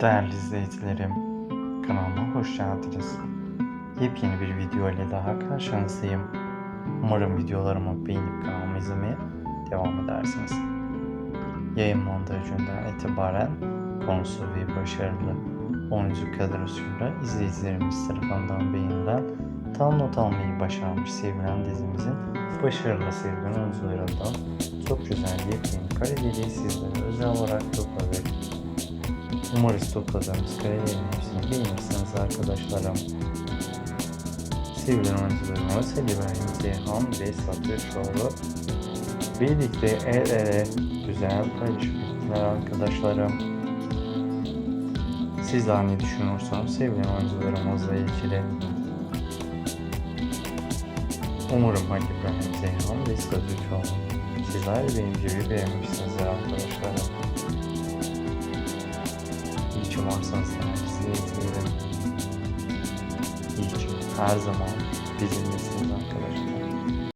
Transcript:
Değerli izleyicilerim, kanalıma hoş geldiniz. Yepyeni bir video ile daha karşınızdayım. Umarım videolarımı beğenip kanalımı izlemeye devam edersiniz. Yayın montajından itibaren konusu ve başarılı 10. kadrosuyla izleyicilerimiz tarafından beğenilen tam not almayı başarmış sevilen dizimizin başarılı sevilen oyuncularından çok güzel yepyeni kareleri sizlere özel olarak topladık. Umarız topladığımız karelerin hepsini beğenirsiniz arkadaşlarım. Sevilen oyuncularımız Ali İbrahim Ceyhan ve Satır Şoğlu birlikte el ele güzel paylaşımlar arkadaşlarım. Sizler ne düşünüyorsunuz sevilen oyuncularımızla ilgili? Umarım Ali İbrahim Ceyhan ve Satır Şoğlu sizler benim gibi beğenmişsinizdir arkadaşlarım. Varsınız değerli izleyicilerim. İyi ki her zaman arkadaşlar.